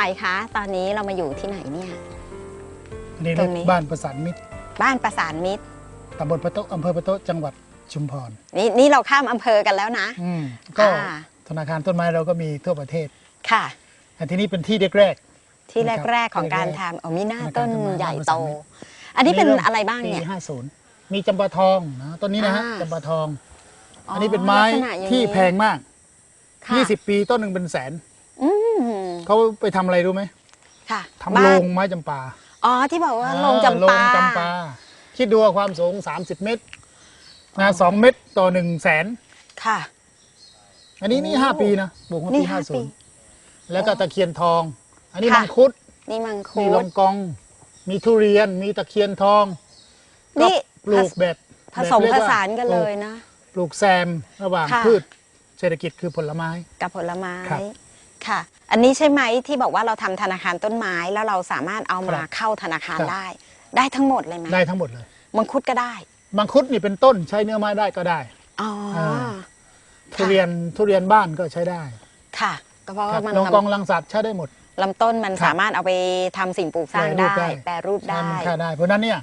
ลุงสวัยคะ ตอนนี้เรามาอยู่ที่ไหนเนี่ยนี่ตรเรียงกนี้บ้านประสานมิตรบ้านประสานมิตร ตำบลประโตะอำเภอประโตะจังหวัดชุมพรนี่นี่เราข้ามอำเภอกันแล้วนะ อืมก็อ่าธนาคารต้นไม้เราก็มีทั่วประเทศค่ะแต่ที่นี่เป็นที่แรก ที่นะครับแรก ๆของการแรกๆทำเอามีหน้าธนาคารต้นต้นไม้ใหญ่บ้านประโตสานมิตรอันนี้เป็นเริ่มอะไรบ้างปีเนี่ย50 มีจำปาทองนะต้นนี้นะฮะอ่า จำปาทองอ๋ออัอันนี้เป็นไม้ลักษณะอย่างนี้ที่แพงมาก ค่ะ20 ปีต้นหนึ่งเป็นแสนอืม เขาไปทำอะไรรู้ไหมค่ะทำบ้าโรนงไม้จำปาอ๋อที่บอกว่าอ่าลงจำปาโรงจำปา คิดดูว่าความสูง 30 เมตรนะสองเมตรต่อหนึ่งแสนค่ะ อันนี้นี่โอ้ห้าปีนะปลูกมานี่ปีห้าห้าศูปีนย์แล้วก็ตะเคียนทอง อันนี้ค่ะ มังคุดนี่มังคุมีลด งกอง มีทุเรียนมีตะเคียนทองนี่ ก็ปลูกแบบผสมแบบผเรียกว่สานกันเลยนะปลูกแซมระหว่างค่ะ พืชเศรษฐกิจคือผลไม้ กับผลไม้ ครับ ค่ะ อันนี้ใช่ไหมที่บอกว่าเราทำธนาคารต้นไม้แล้วเราสามารถเอามาครับเข้าธนาคารครับ ได้ ได้ทั้งหมดเลยไหมได้ทั้งหมดเลย มังคุดก็ได้มังคุดนี่เป็นต้นใช้เนื้อไม้ได้ก็ได้ อ๋ออาทุเรียนทุเรียนบ้านก็ใช้ได้ค่ะ ก็เพราะครัว่าบมันลงทกองลังสัตว์ใช้ได้หมดำลำต้นมันครับสามารถเอาไปทำสิ่งปลูกสร้างแปรรูปได้ได้ แปรรูปได้ใช้มันค่าได้ เพราะฉะนั้นเนี่ย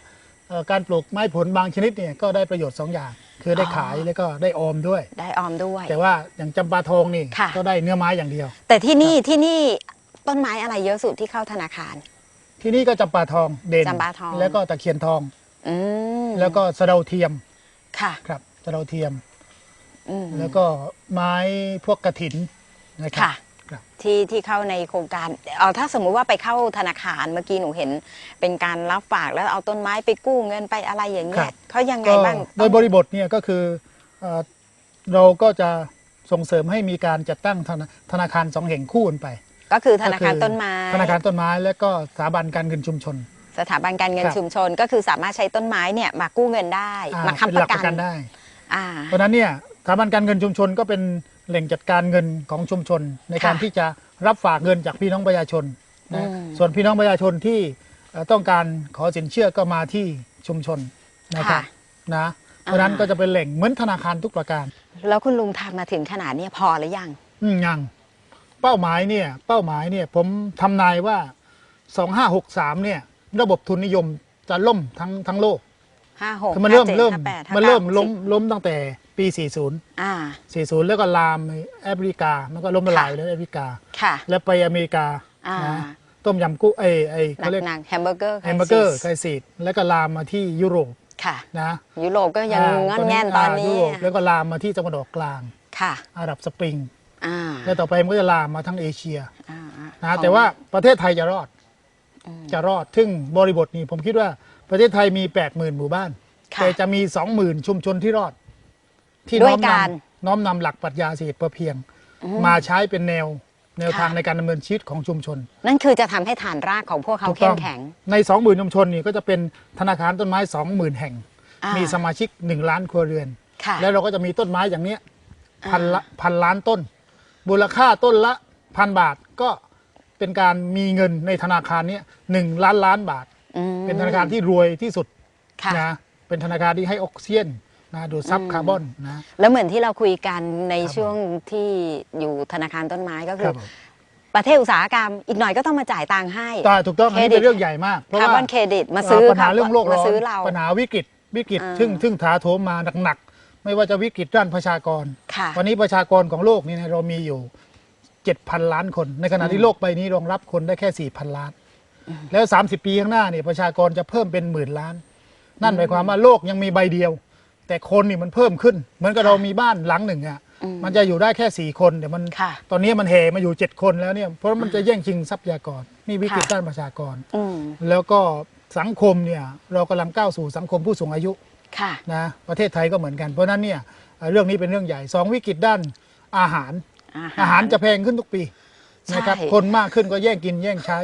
เอ่อการปลูกไม้ผลบางชนิดเนี่ยก็ได้ประโยชน์สองอย่าง คือได้อ๋อขายแล้วก็ได้ออมด้วย ได้ออมด้วย แต่ว่าอย่างจำปาทองนี่ค่ะ ก็ได้เนื้อไม้อย่างเดียว แต่ที่นี่ที่นี่ต้นไม้อะไรเยอะสุดที่เข้าธนาคาร ที่นี่ก็จำปาทองเด่นจำปาทอง แล้วก็ตะเคียนทอง อืมแล้วก็สะเดาเทียมค่ะครับสะเดาเทียม อืมแล้วก็ไม้พวกกระถินนะครัค่ะครับ ที่ที่เข้าในโครงการเออถ้าสมมุติว่าไปเข้าธนาคารเมื่อกี้หนูเห็น เป็นการรับฝากแล้วเอาต้นไม้ไปกู้เงินไปอะไรอย่างเงี้ยเขายังไงก็บ้างโดยบริบทเนี่ยก็คือเอ่อเราก็จะส่งเสริมให้มีการจัดตั้งธนาธนาคารสองแห่งคู่กันไปก็คือธนาคารก็อต้นไม้ ธนาคารต้นไม้และก็สถาบันการเงินชุมชน สถาบันการเงินครับ ชุมชน ก็คือสามารถใช้ต้นไม้เนี่ยมากู้เงินได้อ่มาเป็นค้ำหปลัระกันได้ อ่า เพราะฉะนั้นเนี่ยสถาบันการเงินชุมชนก็เป็น แหล่งจัดการเงินของชุมชน ในการค่ะที่จะรับฝากเงินจากพี่น้องประชาชนนะอืมส่วนพี่น้องประชาชนที่เอ่อต้องการขอสินเชื่อก็มาที่ชุมชนนะครับค่ะนะเพราะฉะนั้นอ่าก็จะเป็นแหล่งเหมือนธนาคารทุกประการ แล้วคุณลุงทำมาถึงขนาดเนี้ยพอหรือยังอืมยังเป้าหมายเนี่ยเป้าหมายเนี่ยผมทำนายว่า2563เนี่ยระบบทุนนิยมจะล่มทั้งทั้งโลกห้าหกคือมันเริ่มห้าจ็ดเริ่มห้าแปดห้ามันเริ่มก้าล้มสิบล้มตั้งแต่ ปี 40 อ่า 40 แล้วก็ลามไปแอฟริกา มันก็ล้มละลายแล้วแอฟริกา ค่ะ แล้วไปอเมริกาอ่า นะต้มยำกุ้งไอ้ไอ้หนัเขากเรียกหนักแฮมเบอร์เกอร์แฮมเบอร์เกอร์ไคซีดแล้วก็ลามมาที่ยุโรปค่ะ นะยุโรปก็ยังางอนแงนตอนนี้ยุโรปแล้วก็ลามมาที่ตะวันออกกลาง ค่ะ อาหรับสปริง อ่าแล้วต่อไปมันก็จะลามมาทั้งเอเชียอ่าอ่านะของแต่ว่าประเทศไทยจะรอด อืม จะรอด ซึ่งบริบทนี้ผมคิดว่าประเทศไทยมี 80,000 หมู่บ้าน ค่ะ แต่จะมี 20,000 ชุมชนที่รอด ที่ด้น้วอยมนการำน้อมนำหลักปรัชญาเศรษฐกิจพอเพียงอืมมาใช้เป็นแนวแนวค่ะ ทางในการดำเนินชีวิตของชุมชนนั่นคือจะทำให้ฐานรากของพวกเขาถูกเข้ต้มองแข็ง ใน 20,000 ชุมชนนี่ก็จะเป็นธนาคารต้นไม้ 20,000 แห่ง อ่ามีสมาชิก 1 ล้านครัวเรือน ค่ะ แล้วเราก็จะมีต้นไม้อย่างเนี้ยอ่าพันละพันล้านต้นมูลค่าต้นละพันบาทก็เป็นการมีเงินในธนาคารเนี้ยหนึ่งล้านล้านบาท อืมเป็นธนาคารที่รวยที่สุดค่ะ นะเป็นธนาคารที่ให้ออกซิเจน นะดูดซับอืมคาร์บอนนะ แล้วเหมือนที่เราคุยกันในครับช่วงที่อยู่ธนาคารต้นไม้ก็คคืรัอบผม ประเทศอุตสาหกรรมอีกหน่อยก็ต้องมาจ่ายตังค์ให้ใช่ถูกต้องอันนี้เครดิต เป็นเรื่องใหญ่มาก เพราะคาร์ว่าบอนเครดิตมาซื้อปัญหาเรื่องโลกร้มาอนซื้อเรา ปัญหาวิกฤตวิกฤตอ่าซึ่งซึ่งถาโถมมาหนักๆ ไม่ว่าจะวิกฤตด้านประชากร ค่ะ วันนี้ประชากรของโลกนี่นะเรามีอยู่ 7,000 ล้านคน ในขณะที่โลกใบนี้รองรับคนได้แค่ 4,000 ล้าน แล้ว 30 ปีข้างหน้าเนี่ยประชากรจะเพิ่มเป็นหมื่นล้าน นั่นหมายความว่าโลกยังมีใบเดียว แต่คนนี่มันเพิ่มขึ้น เหมือนกับเรามีบ้านหลังหนึ่งอะอืม มันจะอยู่ได้แค่ 4 คนเดี๋ยวมัน ค่ะ ตอนนี้มันแห่มาอยู่ 7 คนแล้วเนี่ยเพราะมันจะแย่งชิงทรัพยากรนี่วิกฤตค่ะ ด้านประชากร อืมแล้วก็สังคมเนี่ยเรากำลังก้าวสู่สังคมผู้สูงอายุค่ะ นะประเทศไทยก็เหมือนกันเพราะฉะนั้นเนี่ยเอ่อเรื่องนี้เป็นเรื่องใหญ่สองวิกฤตด้านอาหาร อาหารจะแพงขึ้นทุกปีใช่นะครับคนมากขึ้นก็แย่งกินแย่งใช้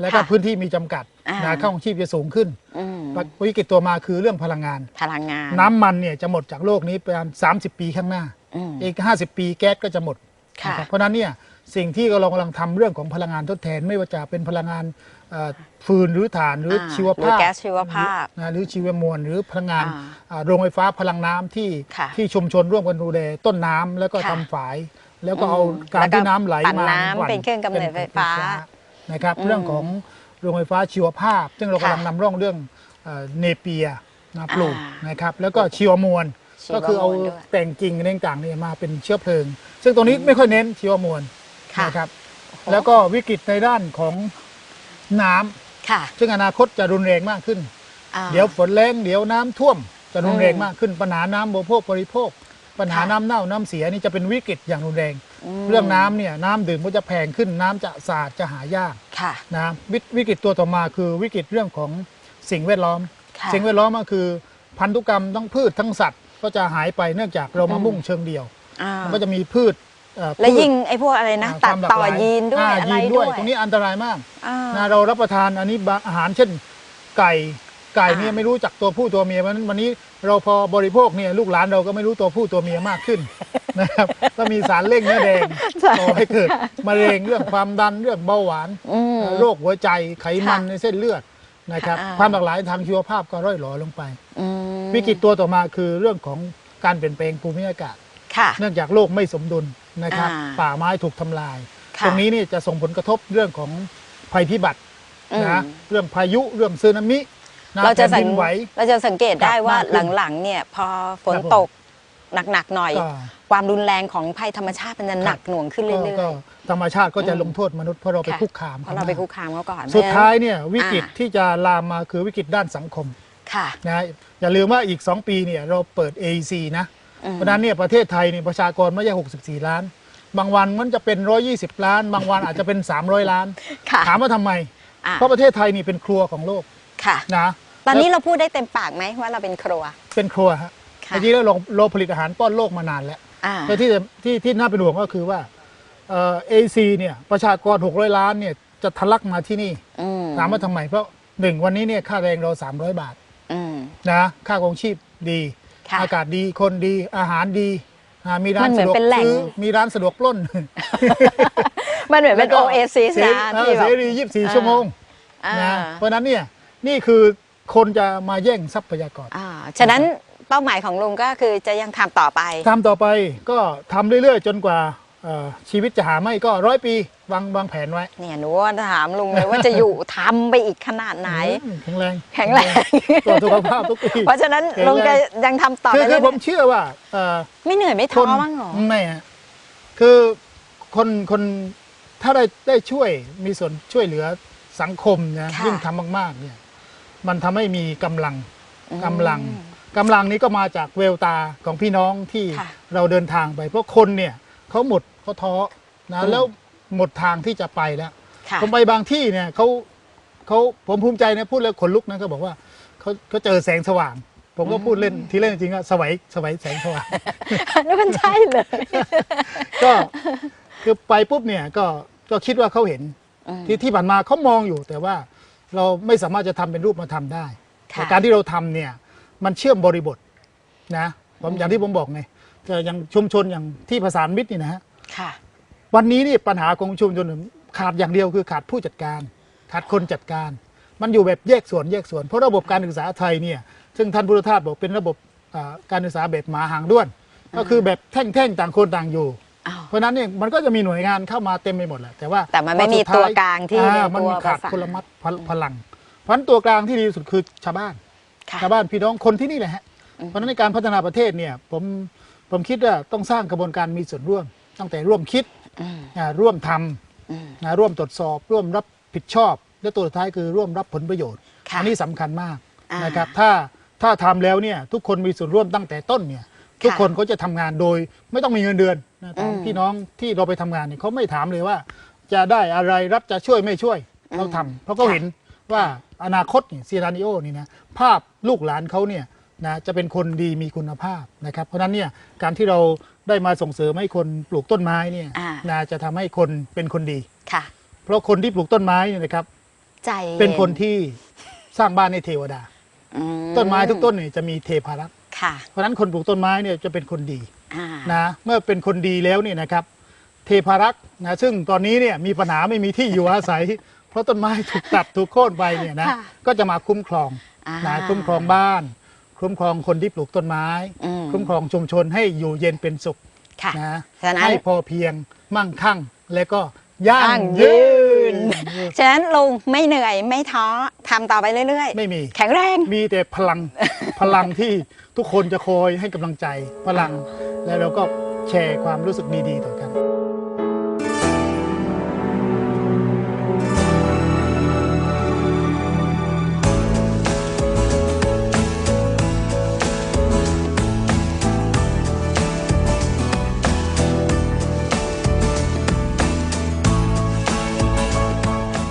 แล้วก็ค่ะ พื้นที่มีจำกัดอ่า นะค่าของชีพจะสูงขึ้นอืมวิกฤตตัวมาคือเรื่องพลังงาน พลังงาน น้ำมันเนี่ยจะหมดจากโลกนี้ประมาณ30 ปีข้างหน้าอืมอีก 50 ปีแก๊สก็จะหมดค่ะนะครับเพราะฉะนั้นเนี่ยสิ่งที่เรากำลังทำเรื่องของพลังงานทดแทน ไม่ว่าจะเป็นพลังงานเอ่อฟืนหรือถ่านหรืออาชีวหรือภาพแก๊สชีวภาพนะหรือชีวมวลหรือพลังงานอ่าอ่าโรงไฟฟ้าพลังน้ำที่ค่ะที่ชุมชนร่วมกันดูแลต้นน้ำแล้วก็ค่ะทำฝาย แล้วก็เอาอืมการแล้วก็ที่น้ำไหลปั่นมาน้ำปั่เป็นเครื่องกำเนิดไฟฟ้านะครับอืมเรื่องของโรงไฟฟ้าชีวภาพ ซึ่งเราค่ะกำลังนำร่องเรื่องเอ่อเนเปียนะปลูกอ่านนะครับ แล้วก็ชีวมวลชีวมวลก็คือเอาด้วยแต่งกิ่งอะไรต่างๆเนี่ยมาเป็นเชื้อเพลิง ซึ่งตรงนี้ไม่ค่อยเน้นชีวมวลค่ะนะครับ แล้วก็วิกฤตในด้านของน้ำค่ะซึ่งอนาคตจะรุนแรงมากขึ้นอ่าเดี๋ยวฝนแรงเดี๋ยวน้ำท่วมจะรุนแรงอืมมากขึ้นปัญหาน้ำบริโภคบริโภค ปัญหาค่ะน้ำเน่าน้ำเสียนี่จะเป็นวิกฤตอย่างรุนแรงม เรื่องน้ำเนี่ยน้ำดื่มก็จะแพงขึ้นน้ำจะสะอาดจะหายากค่ะ นะวิวิกฤตตัวต่อมาคือวิกฤตเรื่องของสิ่งแวดล้อม ค่ะสิ่งแวดล้อมก็คือ พันธุกรรมทั้งพืชทั้งสัตว์ก็จะหายไปเนื่องจากเรามาอืมมุ่งเชิงเดียว อ่ามันก็จะมีพืชเอ่อแล้วพืชยิ่งไอ้พวกอะไรนะอ่าตัดความหลากต่อหลายยีนด้วยอ่าอะไรยีนด้วยตรงนี้อันตรายมากอ่า นะเรารับประทานอันนี้บางอาหารเช่นไก่ไก่เนี่ยอ่า ไม่รู้จักตัวผู้ตัวเมียเพราะฉะนั้นวันนี้เราพอบริโภคเนี่ยลูกหลานเราก็ไม่รู้ตัวผู้ตัวเมียมากขึ้น นะครับก็มีสารเร่งเนื้อแดงใช่ก่อให้เกิดมะเร็งเรื่องความดันเรื่องเบาหวานอืมโรคหัวใจไขมันค่ะในเส้นเลือดนะครับค่ะความหลากหลายทางชีวภาพก็ร่อยหรอลงไปอืมวิกฤตตัวต่อมาคือเรื่องของการเปลี่ยนแปลงภูมิอากาศค่ะเนื่องจากโลกไม่สมดุลนะครับอ่าป่าไม้ถูกทำลายค่ะตรงนี้นี่จะส่งผลกระทบเรื่องของภัยพิบัติอืมนะเรื่องพายุเรื่องสึนามินะเราจะแผ่นสัดิงนไหวเราจะสังเกตได้ว่าครับมากขึ้นหลังๆเนี่ยพอฝนครับผมตก หนักๆหน่อย ก็ ความรุนแรงของภัยธรรมชาติมันจะหนักหน่วงขึ้นก็เรื่อยก็ธรรมชาติก็จะอืมลงโทษมนุษย์เพราะเราไปค่ะ คุกคามๆเพราะเราไปคุกคามเขาก่อนสุดท้ายเพเนี่ยวิกฤตอ่าที่จะลามมาคือวิกฤตด้านสังคมราะฉะนั้นค่ะนะอย่าลืมว่าอีก 2 ปีเนี่ยเราเปิด AEC นะ อืม เพราะฉะนั้นเนี่ยประเทศไทยเนี่ยประชากรไม่ใช่ 64 ล้าน บางวันมันจะเป็น 120 ล้าน บางวันอาจจะเป็น 300 ล้าน ค่ะถามว่าทำไม อะ เพราะประเทศไทยนี่เป็นครัวของโลกค่ะ นะตอนนี้เราพูดได้เต็มปากไหมว่าเราเป็นครัว เป็นครัวฮะ ค่ะ จริงๆแล้วเราเราผลิตอาหารป้อนโลกมานานแล้วอ่า แต่ที่ที่ที่น่าเป็นห่วงก็คือว่าเอ่อ AEC เนี่ยประชากร 600 ล้านเนี่ยจะทะลักมาที่นี่อืมถามว่าทำไม เพราะหนึ่งวันนี้เนี่ยค่าแรงเรา 300 บาทอืม นะค่าครองชีพดี ค่ะอากาศดีคนดีอาหารดีอ่ามีร้านมันเหมืสะอนดวกเป็นแหล่ง ซื้อมีร้านสะดวกปล้นมันเหมือนเป็นแล้วโอก็เอซิสเสรีนะเออที่เสแบบรี24 ชั่วโมง อ่านะเพราะฉะนั้นเนี่ยนี่คือคนจะมาแย่งทรัพยากร อ่าฉะนั้น เป้าหมายของลุงก็คือจะยังทำต่อไป ทำต่อไปก็ทำเรื่อยๆ จนกว่าเอ่อชีวิตจะหาไม่ก็ร้อยปีวางวางแผนไว้เนี่ยหนูว่าถามลุงเลยว่าจะอยู่ ทำไปอีกขนาดไหน อืมแข็งแรงแข็งแรง ตรวจสุขภาพทุกปี เพราะฉะนั้นแข็งแรงลุงจะยังทำต่อคือไปคืเรื่ออยผมเชื่อว่าเอ่อ ๆไม่เหนื่อยไม่คท้อนบ้างเหรอ ไม่ฮะคือคนคนถ้าได้ได้ช่วยมีส่วนช่วยเหลือสังคมนะค่ะ ยิ่งทำมากๆเนี่ยมันทำให้มีกำลังอืมกำลัง กำลังนี้ก็มาจากเวลตาของพี่น้องที่ค่ะ เราเดินทางไป เพราะคนเนี่ยเขาหมดเขาท้อนะอืมแล้วหมดทางที่จะไปแล้ว ค่ะ ผมไปบางที่เนี่ยเขาเขาผมภูมิใจนะพูดแล้วขนลุกนะเขาบอกว่าเขาเขาเจอแสงสว่าง ผมก็พูดเล่นที่เล่นจริงๆก็สวัยสวัยแสงสว่างแล้วมันใช่เลย ก็คือไปปุ๊บเนี่ยก็ก็คิดว่าเขาเห็นอืมที่ที่ผ่านมาเขามองอยู่แต่ว่าเราไม่สามารถจะทำเป็นรูปมาทำได้ ค่ะ แต่การที่เราทำเนี่ย มันเชื่อมบริบทนะผมอย่างที่ผมบอกไงแต่อย่างชุมชนอย่างที่ภาษานมิตรนี่นะฮะค่ะวันนี้นี่ปัญหาของชุมชนขาดอย่างเดียวคือขาดผู้จัดการ ขาดคนจัดการ มันอยู่แบบแยกส่วนแยกส่วนเพราะระบบการศึกษาไทยเนี่ยซึ่งท่านพุทธทาสบอกเป็นระบบอ่าการศึกษาแบบหมาหางด้วน ก็คือแบบแท่งๆต่างคนต่างอยู่อ้าวเพราะฉะนั้นเนี่ยมันก็จะมีหน่วยงานเข้ามาเต็มไปหมดแหละแต่ว่าแต่มันไม่มีพอสุดท้ยตัวกลางที่อ่เป็นมันตัวมีขาดประสานพลมัดพลพลังเพราะฉะนั้นตัวกลางที่ดีที่สุดคือชาวบ้านค่ะ ชาวบ้านพี่น้องคนที่นี่แหละฮะอืมเพราะฉะนั้นในการพัฒนาประเทศเนี่ยผมผมคิดว่าต้องสร้างกระบวนการมีส่วนร่วม ตั้งแต่ร่วมคิดอืมอ่าร่วมทำอืมนะร่วมตรวจสอบ ร่วมรับผิดชอบ และตัวสุดท้ายคือร่วมรับผลประโยชน์ค่ะอันี้สำคัญมากอ่านนะครับถ้าถ้าทำแล้วเนี่ยทุกคนมีส่วนร่วมตั้งแต่ต้นเนี่ยทุกคนเขาจะทำงานโดยไม่ต้องมีเงินเดือนนะแต่อืมพี่น้องที่เราไปทำงานเนี่ยเขาไม่ถามเลยว่า จะได้อะไรรัฐจะช่วยไม่ช่วยอืมเราทำเพราะเขาค่ะเห็นว่า อนาคตเนี่ยซีรานิโอนี่นะภาพลูกหลานเขาเนี่ยนะจะเป็นคนดีมีคุณภาพนะครับเพราะฉะนั้นเนี่ยการที่เราได้มาส่งเสริมให้คนปลูกต้นไม้เนี่ยอ่า นะจะทำให้คนเป็นคนดี ค่ะ เพราะคนที่ปลูกต้นไม้เนี่ยนะครับใจเป็นคนที่สร้างบ้านในเทวดา อืต้นไม้ทุกต้นเนี่ยจะมีเทพารักษ์ค่ะเพราะฉะนั้นคนปลูกต้นไม้เนี่ยจะเป็นคนดี อ่านะเมื่อเป็นคนดีแล้วเนี่ยนะครับ เทพารักษ์นะซึ่งตอนนี้เนี่ยมีปัญหาไม่มีที่อยู่อาศัยเพ ราะต้นไม้ถูกตัดถูกโค่นไปเนี่ยนะค่ะก็จะมาคุ้มครองอ่านะคุ้มครองบ้าน คุ้มครองคนที่ปลูกต้นไม้ อืมคุ้มครองชุมชนให้อยู่เย็นเป็นสุขค่ะนะฉะนั้น ให้พอเพียงมั่งคั่ง และก็ยั่ยั่งงยืยืน น ฉะนั้นลุงไม่เหนื่อยไม่ท้อทำต่อไปเรื่อยไม่มี ๆ แข็งแรง มีแต่พลัง พลังที่ทุกคนจะคอยให้กำลังใจพลัง แล้วเราก็แชร์ความรู้สึกดีๆต่อกัน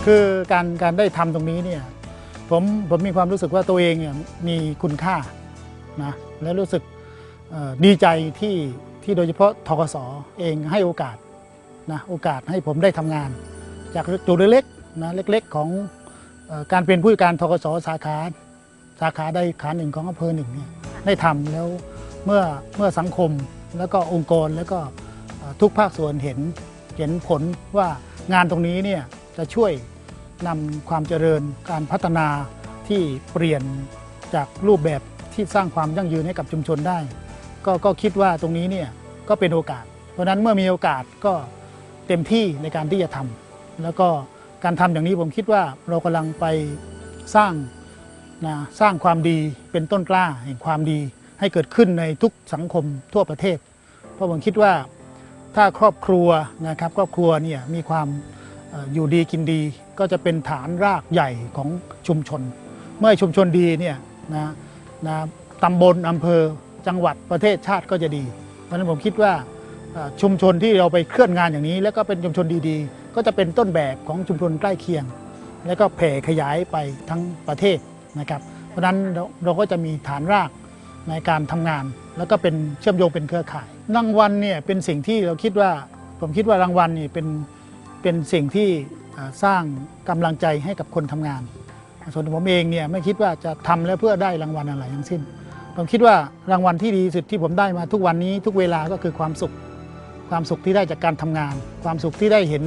คือการการได้ทำตรงนี้เนี่ยผมผมมีความรู้สึกว่าตัวเองเนี่ยมีคุณค่านะและรู้สึกเอ่อดีใจที่ที่โดยเฉพาะทกสเองให้โอกาสนะโอกาสให้ผมได้ทำงาน จากจุดเล็กๆนะเล็กๆ ของเอ่อการเป็นผู้จัดการทกสสาขาสาขาใดขาหนึ่งของอำเภอหนึ่งเนี่ยได้ทำแล้วเมื่อเมื่อสังคมแล้วก็องค์กรแล้วก็เอ่อทุกภาคส่วนเห็นเห็นผลว่างานตรงนี้เนี่ยจะช่วย นำความเจริญการพัฒนาที่เปลี่ยนจากรูปแบบที่สร้างความยั่งยืนให้กับชุมชนได้ ก็ก็คิดว่าตรงนี้เนี่ยก็เป็นโอกาส เพราะนั้นเมื่อมีโอกาสก็เต็มที่ในการที่จะทำแล้วก็การทำอย่างนี้ผมคิดว่าเรากำลังไปสร้างนะสร้างความดีเป็นต้นกล้าแห่งความดีให้เกิดขึ้นในทุกสังคมทั่วประเทศ เพราะผมคิดว่าถ้าครอบครัวนะครับครอบครัวเนี่ยมีความ อยู่ดีกินดีก็จะเป็นฐานรากใหญ่ของชุมชน เมื่อชุมชนดีเนี่ยนะนะตำบลอำเภอจังหวัดประเทศชาติก็จะดี เพราะฉะนั้นผมคิดว่าชุมชนที่เราไปเคลื่อนงานอย่างนี้ แล้วก็เป็นชุมชนดีๆ ก็จะเป็นต้นแบบของชุมชนใกล้เคียง แล้วก็แผ่ขยายไปทั้งประเทศนะครับ เพราะฉะนั้นเราเราก็จะมีฐานรากในการทำงาน แล้วก็เป็นเชื่อมโยงเป็นเครือข่ายรางวัลเนี่ยเป็นสิ่งที่เราคิดว่าผมคิดว่ารางวัลนี่เป็น เป็นสิ่งที่สร้างกำลังใจให้กับคนทำงาน ส่วนผมเองเนี่ยไม่คิดว่าจะทำแล้วเพื่อได้รางวัลอะไรทั้งสิ้น ผมคิดว่ารางวัลที่ดีสุดที่ผมได้มาทุกวันนี้ทุกเวลาก็คือความสุข ความสุขที่ได้จากการทำงาน ความสุขที่ได้เห็น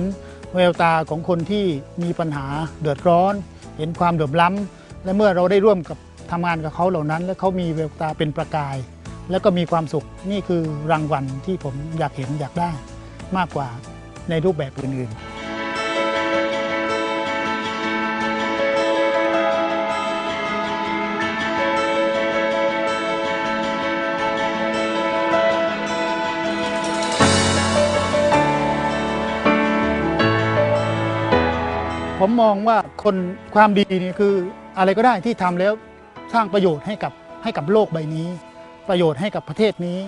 แววตาของคนที่มีปัญหาเดือดร้อน เห็นความเดือดร้ำและเมื่อเราได้ร่วมกับทำงานกับเขาเหล่านั้น และเขามีแววตาเป็นประกาย แล้วก็มีความสุขนี่คือรางวัลที่ผมอยากเห็นอยากได้มากกว่า ในรูปแบบอื่นๆผมมองว่าคนความดีนี่คืออะไรก็ได้ที่ทำแล้วสร้างประโยชน์ให้กับให้กับโลกใบนี้ ประโยชน์ให้กับประเทศนี้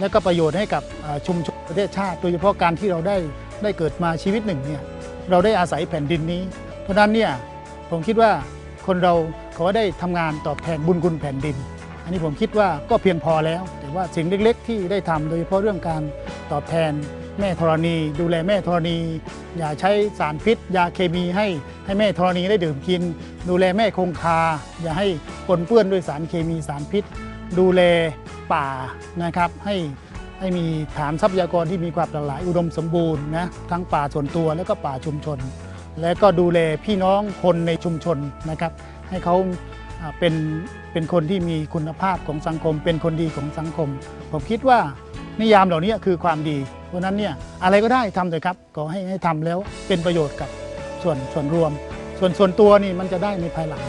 และก็ประโยชน์ให้กับชุมชนประเทศชาติ โดยเฉพาะการที่เราได้ ได้เกิดมาชีวิตหนึ่งเนี่ยเราได้อาศัยแผ่นดินนี้ เพราะนั้นเนี่ยผมคิดว่าคนเราขอได้ทำงานตอบแทนบุญคุณแผ่นดิน อันนี้ผมคิดว่าก็เพียงพอแล้ว แต่ว่าสิ่งเล็กๆ ที่ได้ทำโดยเฉพาะเรื่องการตอบแทนแม่ธรณี ดูแลแม่ธรณี อย่าใช้สารพิษ ยาเคมีให้ให้แม่ธรณีได้ดื่มกิน ดูแลแม่คงคา อย่าให้ปนเปื้อนด้วยสารเคมีสารพิษ ดูแลป่านะครับให้ ให้มีฐานทรัพยากรที่มีความหลากหลายอุดมสมบูรณ์นะทั้งป่าส่วนตัวและก็ป่าชุมชน และก็ดูแลพี่น้องคนในชุมชนนะครับ ให้เขาเป็นเป็นคนที่มีคุณภาพของสังคม เป็นคนดีของสังคม ผมคิดว่านิยามเหล่านี้คือความดี เพราะฉะนั้นเนี่ยอะไรก็ได้ทำเลยครับขอให้ให้ทำแล้วเป็นประโยชน์กับส่วนส่วนรวม ส่วนส่วนตัวนี่มันจะได้ในภายหลัง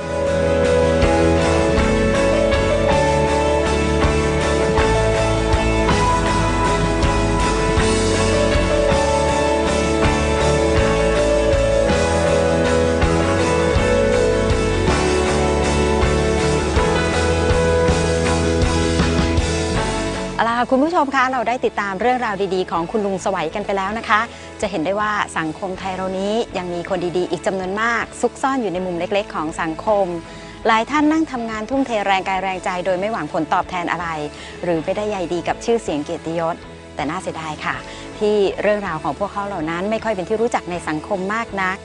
คุณผู้ชมคะเราได้ติดตามเรื่องราวดีๆ ของคุณลุงสวัยกันไปแล้วนะคะ จะเห็นได้ว่าสังคมไทยเรานี้ยังมีคนดีๆ อีกจำนวนมาก ซุกซ่อนอยู่ในมุมเล็กๆ ของสังคม หลายท่านนั่งทำงานทุ่มเทแรงกายแรงใจ โดยไม่หวังผลตอบแทนอะไร หรือไม่ได้ใยดีกับชื่อเสียงเกียรติยศ แต่น่าเสียดายค่ะ ที่เรื่องราวของพวกเขาเหล่านั้นไม่ค่อยเป็นที่รู้จักในสังคมมากนัก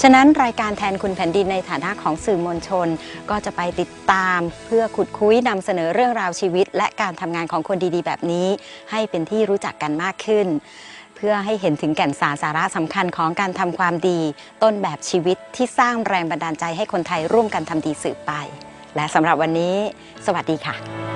ฉะนั้นรายการแทนคุณแผ่นดินในฐานะของสื่อมวลชน ก็จะไปติดตามเพื่อขุดคุยนำเสนอเรื่องราวชีวิต และการทำงานของคนดีๆ แบบนี้ ให้เป็นที่รู้จักกันมากขึ้น เพื่อให้เห็นถึงแก่นสารสาระสำคัญของการทำความดี ต้นแบบชีวิตที่สร้างแรงบันดาลใจให้คนไทยร่วมกันทำดีสืบไป และสำหรับวันนี้ สวัสดีค่ะ